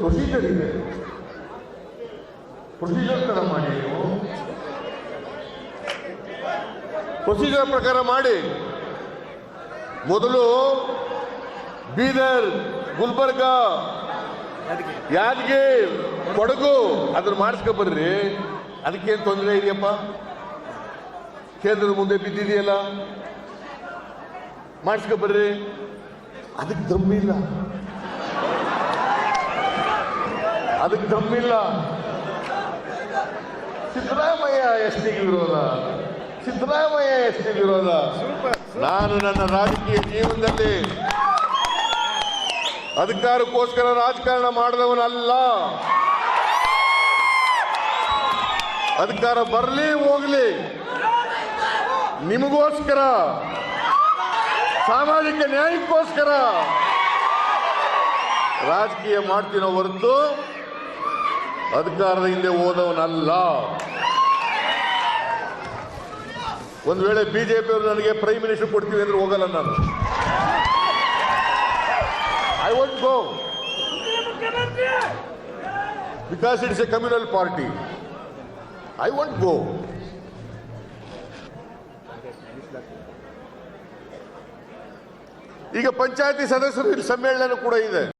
Procedure ಇದೆ procedure ಥರ ಮಾಡಿ ನೀವು. ಪ್ರೊಸೀಜರ್ ಪ್ರಕಾರ ಮಾಡಿ. ಮೊದಲು ಬೀದರ್, ಗುಲ್ಬರ್ಗ, ಯಾದಗಿರಿ, ಕೊಡಗು ಅದನ್ನ ಮಾಡಿಸ್ಕೊ ಬರ್ರಿ. ಅದಕ್ಕೇನು ತೊಂದರೆ ಇದೆಯಪ್ಪ? ಕೇಂದ್ರದ ಮುಂದೆ ಬಿದ್ದಿದೆಯಲ್ಲ? ಮಾಡಿಸ್ಕೊ ಬರ್ರಿ. ಅದಕ್ಕೆ ದಮ್ಮಿಲ್ಲ. ಅದಕ್ಕೆ ದಮ್ಮಿಲ್ಲ. ಸಿದ್ದರಾಮಯ್ಯ ಎಷ್ಟಿಗೆ ವಿರೋಧ. ಸಿದ್ದರಾಮಯ್ಯ ಎಷ್ಟಿಗೆ ವಿರೋಧ. ನಾನು ನನ್ನ ರಾಜಕೀಯ ಜೀವನದಲ್ಲಿ ಅಧಿಕಾರಕ್ಕೋಸ್ಕರ ರಾಜಕಾರಣ ಮಾಡಿದವನಲ್ಲ. ಅಧಿಕಾರ ಬರಲಿ ಹೋಗ್ಲಿ. ನಿಮಗೋಸ್ಕರ ಸಾಮಾಜಿಕ ನ್ಯಾಯಕ್ಕೋಸ್ಕರ ರಾಜಕೀಯ ಮಾಡ್ತೀನೋ ಹೊರತು ಅಧಿಕಾರದ ಹಿಂದೆ ಹೋದವನಲ್ಲ. ಒಂದು ವೇಳೆ ಬಿಜೆಪಿ ಅವರು ನನಗೆ ಪ್ರೈಮ್ ಮಿನಿಸ್ಟರ್ ಕೊಡ್ತೀವಿ ಅಂದ್ರೆ ಹೋಗಲ್ಲ ನಾನು. I want go because it's a communal party I want go ಈಗ ಪಂಚಾಯತಿ ಸದಸ್ಯರು ಇಲ್ಲಿ ಸಮ್ಮೇಳನ ಕೂಡ ಇದೆ.